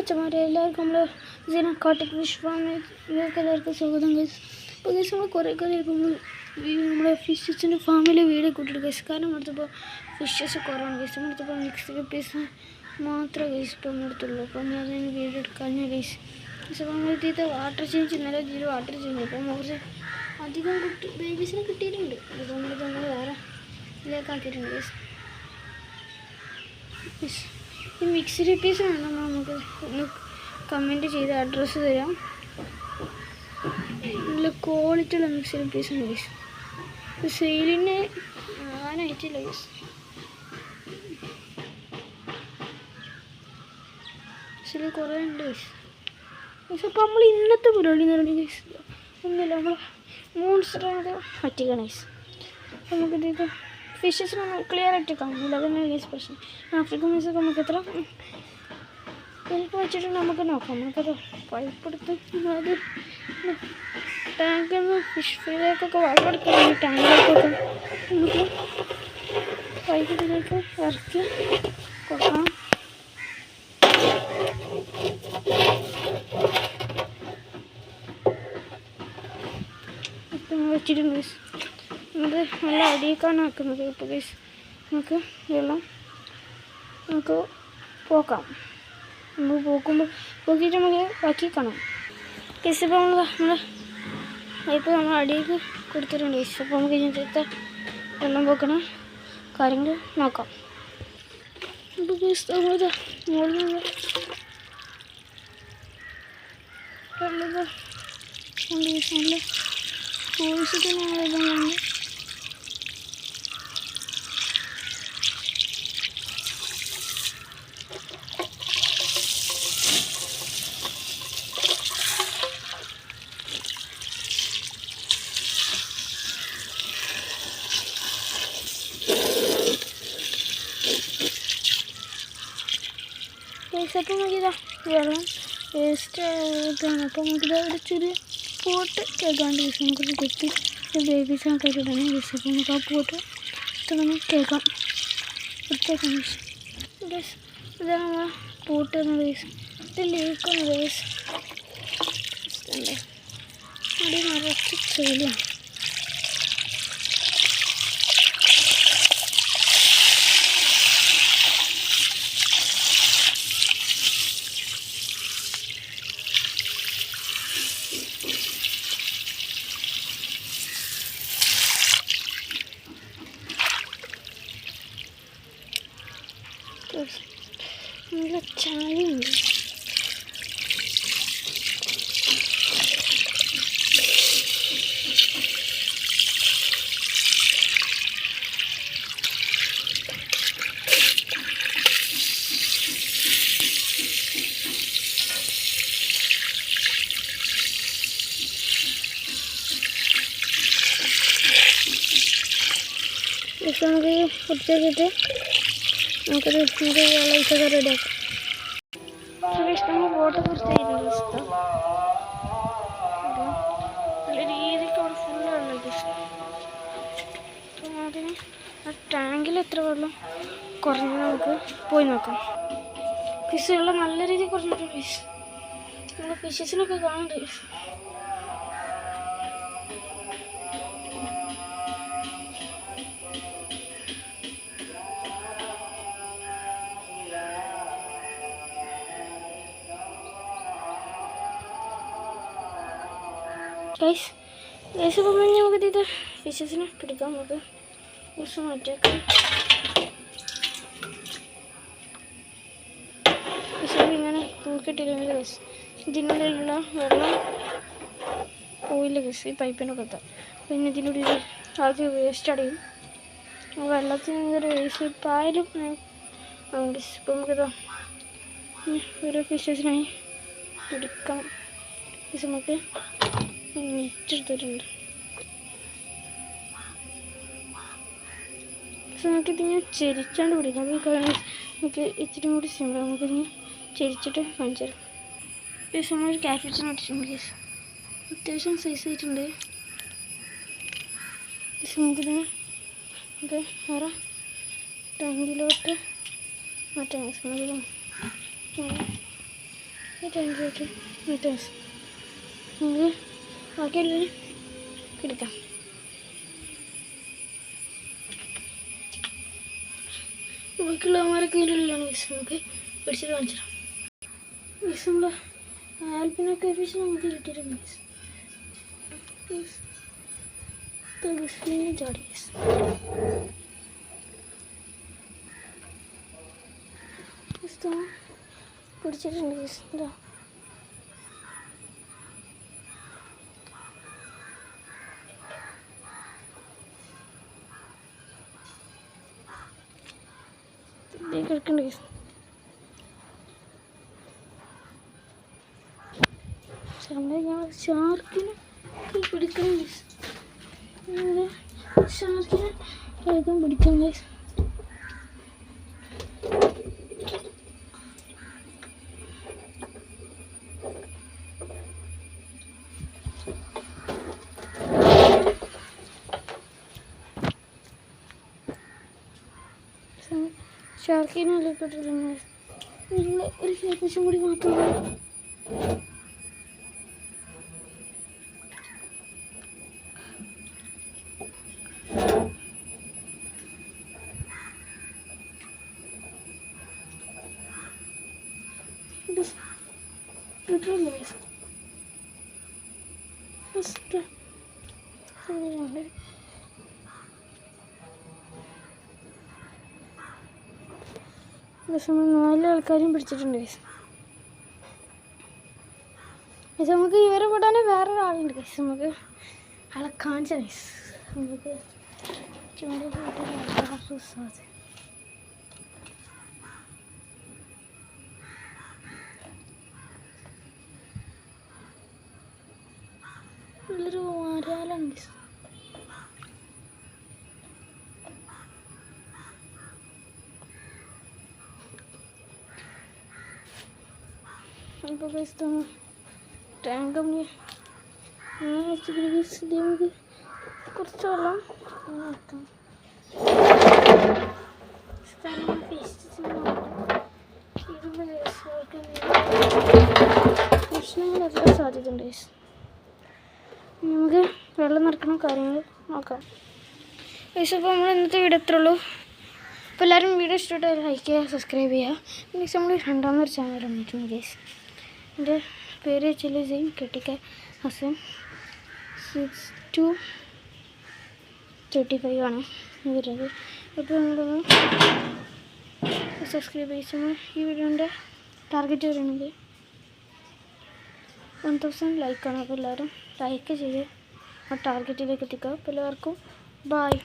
മച്ചന്മാരെ എല്ലാവർക്കും നമ്മൾ സിനക്കാട്ടിക് ഫിഷ് ഫാമിലേക്ക് എല്ലാവർക്കും സ്വാഗതം ഗൈസ് അപ്പോൾ ഗൈസ് നമ്മൾ കുറേ കുറേ നമ്മൾ നമ്മുടെ ഫിഷസിന്റെ ഫാമിലെ വീഡിയോ കൂട്ടിയിട്ട് കാരണം നമ്മളടുത്തിപ്പോൾ ഫിഷസ് കുറവാണ് ഗൈസ് നമ്മളടുത്തിപ്പോൾ മിക്സ് പീസ് മാത്രമേ ഗൈസ് ഇപ്പോൾ അപ്പോൾ അതിന് വീഡിയോ എടുക്കാൻ ഗൈസ് ഗൈസ് അപ്പോൾ വാട്ടർ ചേഞ്ച് ഇന്നലെ ഇതിൽ വാട്ടർ ചേഞ്ച് അപ്പോൾ കുറച്ച് അധികം കുട്ടി ബേബീസിനെ കിട്ടിയിട്ടുണ്ട് അപ്പോൾ നമ്മൾ വേറെ ഇതിലേക്ക് ആക്കിയിട്ടുണ്ട്. ഈ മിക്സഡ് പീസ് വേണം നമുക്ക്. ഒന്ന് കമന്റ് ചെയ്ത് അഡ്രസ്സ് തരാം. നല്ല ക്വാളിറ്റി ഉള്ള മിക്സഡ് പീസ് ഉണ്ട് ഗൈസ് സെയിലിന് ആനായിട്ടില്ല ഗൈസ് ശരി കുറേ ഉണ്ട് ഗൈസ് അപ്പോൾ നമ്മൾ ഇന്നത്തെ പരിപാടി എന്ന് ഗൈസ് ഒന്നുമില്ല. നമ്മൾ മോൺസ്റ്റർ പറ്റിക്കണം ഗൈസ് നമുക്കിത് ഫിഷസ് നമ്മൾ ക്ലിയർ ആയിട്ട് കാണില്ല അതന്നെ ഗൈസ് പ്രശ്നം. ആഫ്രിക്കൻ മീസൊക്കെ നമുക്ക് എത്ര ഹെൽപ്പ് വെച്ചിട്ട് നമുക്ക് നോക്കാം. നമുക്കത് പൈപ്പ് എടുത്ത് അത് ടാങ്കിൽ നിന്ന് ഫിഷ് ഫീലേക്കൊക്കെ വെള്ളം എടുക്കണം ടാങ്കിലേക്കൊക്കെ നമുക്ക് പൈപ്പിലേക്ക് ഇറക്കി കൊടുക്കാം. വെച്ചിട്ടുണ്ട് നമുക്ക് നല്ല അടിയിക്കാണ് ആക്കുന്നത് ഇപ്പോൾ ഗൈസ് നമുക്ക് വെള്ളം നമുക്ക് പോക്കാം. നമുക്ക് പോക്കുമ്പോൾ പോക്കിയിട്ട് നമുക്ക് ബാക്കി കാണാം. ഗൈസ് ഇപ്പോൾ നമ്മൾ നമ്മൾ ഇപ്പോൾ നമ്മൾ അടിയേക്ക് കൊടുത്തിട്ടുണ്ട്. ഗൈസ് അപ്പോൾ നമുക്ക് ഇതിനകത്തെ വെള്ളം പോക്കണ കാര്യങ്ങൾ നോക്കാം. അപ്പോൾ ഗൈസ് നമ്മളിത് മുകളിൽ നിന്ന് വെള്ളം ഉണ്ട് ഗൈസ് നല്ല അപ്പോൾ നോക്കിയതാ. വെള്ളം വേസ്റ്റ് ഇതാണ്. അപ്പോൾ നമുക്കിത് ഒരു ചെറിയ പോട്ട് കേൾക്കാണ്ട് വിഷയം നമുക്കൊരു കുത്തി ബേബീസിനൊക്കെ ഇടണം. വിഷയം അപ്പോൾ നമുക്ക് ആ പോട്ട് തുടങ്ങി കേൾക്കാം. വൃത്തിയാക്കാം ദിവസം ഇതാണ് നമ്മളെ പോട്ട് എന്ന വേസ് ഇത് ലീക്കുന്ന വേസ് അടി നിറച്ച് ചെളിയാണ് നല്ല ചായയുണ്ട് ഇപ്പം നമുക്ക് വൃത്തിയാക്കിയിട്ട് നമുക്കത് നമുക്ക് വെള്ളമൊക്കെ റെഡിയാക്കാം ഇഷ്ടം ഫോട്ടോ വൃത്തിയായിട്ടുണ്ട് ഇഷ്ടം. നല്ല രീതിക്ക് അവിടെ ഫുള്ള് വെള്ളം ഇഷ്ടം അതിന് ആ ടാങ്കിൽ എത്ര വെള്ളം കുറഞ്ഞ് നമുക്ക് പോയി നോക്കാം. ഫിഷ് വെള്ളം നല്ല രീതിയിൽ കുറഞ്ഞിട്ടുണ്ട് ഫിഷ് നമ്മൾ ഫിഷസിനൊക്കെ കാണുന്നുണ്ട്. ഗൈസ് ഗൈസ് അപ്പം നമുക്ക് ഇത് ഫിഷസിനെ പിടിക്കാം നമുക്ക് കുറച്ച് മാറ്റിയേക്കാം ഇങ്ങനെ തൂക്കിട്ടില്ലെങ്കിൽ ഗൈസ് ഇതിനുള്ളിലുള്ള വെള്ളം പോയില്ല ഗൈസ് ഈ പൈപ്പിനൊക്കെ പിന്നെ ഇതിനുള്ളിൽ ആദ്യം വേസ്റ്റ് അടയും. വെള്ളത്തിന് ഒരു വേസ്റ്റ് പായലും ഗൈസ് ഇപ്പം നമുക്കിതാ ഓരോ ഫിഷസിനായി പിടിക്കാം. ഗൈസ് നമുക്ക് വെച്ചെടുത്തിട്ടുണ്ട് നമുക്കിതിങ്ങനെ ചെരിച്ചാണ്ട് പിടിക്കാം അപ്പോൾ കാരണം നമുക്ക് ഇച്ചിരി കൂടി സിമ്പിൾ നമുക്കിതിങ്ങനെ ചെരിച്ചിട്ട് കാണിച്ചു തരാം സമയം ഒരു ക്യാപിറ്റൻ അടിച്ചിട്ടുണ്ട് കേസ് അത്യാവശ്യം സൈസ് ആയിട്ടുണ്ട് നമുക്കിതിനെ നമുക്ക് വേറെ ടാങ്കിലോട്ട് മാറ്റാം നമുക്കിത് യു താങ്ക്സ് നമുക്ക് ബാക്കിയുള്ളതിന് എടുക്കാം ബാക്കിയുള്ളവന്മാരൊക്കെ ഇതിലുള്ളതാണ് മിസ് നമുക്ക് പിടിച്ചിട്ട് കാണിച്ചിടാം മിസ് നമ്മൾ ആൽപ്പിനൊക്കെ ഫിഷ് നമുക്ക് കിട്ടിയിട്ടുണ്ട് തലസ്ലീന് ചാടി മിസ് പിടിച്ചിട്ടുണ്ട് മിസ് എന്താ ഇതിലേക്ക് കേസ് ഞാൻ ഷാർക്കിനെ പിടിക്കണം കേസ് ഷാർക്കിനെ വേഗം പിടിക്കണം മിസ് ഷാർക്കിനെ അല്ലപ്പെട്ടിരുന്നു നിങ്ങൾ ഒരു ഫേമസും കൂടി മാത്രമേ Bas. Götürün നമ്മൾ നാല് ആൾക്കാരും പിടിച്ചിട്ടുണ്ട് ഗൈസ് ഗൈസ് നമുക്ക് ഇവരെ കൂടാതെ വേറൊരാളുണ്ട് ഗൈസ് നമുക്ക് ആളെ കാണിച്ച ഗൈസ് നമുക്ക് ചൂണ്ടി പോയിട്ട് ടാങ്ക് നമ്മൾ അങ്ങനെ വെച്ചിട്ട് ഗൈസ് ഇത് നമുക്ക് കുറച്ച് വെള്ളം വെക്കാം സ്ഥലം ഫിഷ് പ്രശ്നങ്ങൾ എത്ര സാധ്യതയുണ്ട് നമുക്ക് വെള്ളം നിറക്കണം കാര്യങ്ങൾ നോക്കാം ഗൈസ് അപ്പോൾ നമ്മൾ ഇന്നത്തെ വീഡിയോ എത്ര ഉള്ളൂ അപ്പോൾ എല്ലാവരും വീഡിയോ ഇഷ്ടപ്പെട്ടാൽ ലൈക്ക് ചെയ്യുക സബ്സ്ക്രൈബ് ചെയ്യുക നെക്സ്റ്റ് നമ്മൾ രണ്ടാമതൊരു ചാനൽ വന്നിട്ടുണ്ട് ഗൈസ് എന്റെ പേര് ചില്ലി സെയിം കെട്ടിക്ക Hasan. Six two thirty five ആണ് വരുന്നത്. അപ്പോൾ സബ്സ്ക്രൈബ് ചെയ്യുമ്പോൾ ഈ വീഡിയോന്റെ ടാർഗറ്റ് വരുന്നത് വൺ തൗസൻഡ് ലൈക്കാണ് അപ്പോൾ എല്ലാവരും ലൈക്ക് ചെയ്ത് ആ ടാർഗറ്റിലേക്ക് എത്തിക്കുക. അപ്പോൾ എല്ലാവർക്കും ബായ്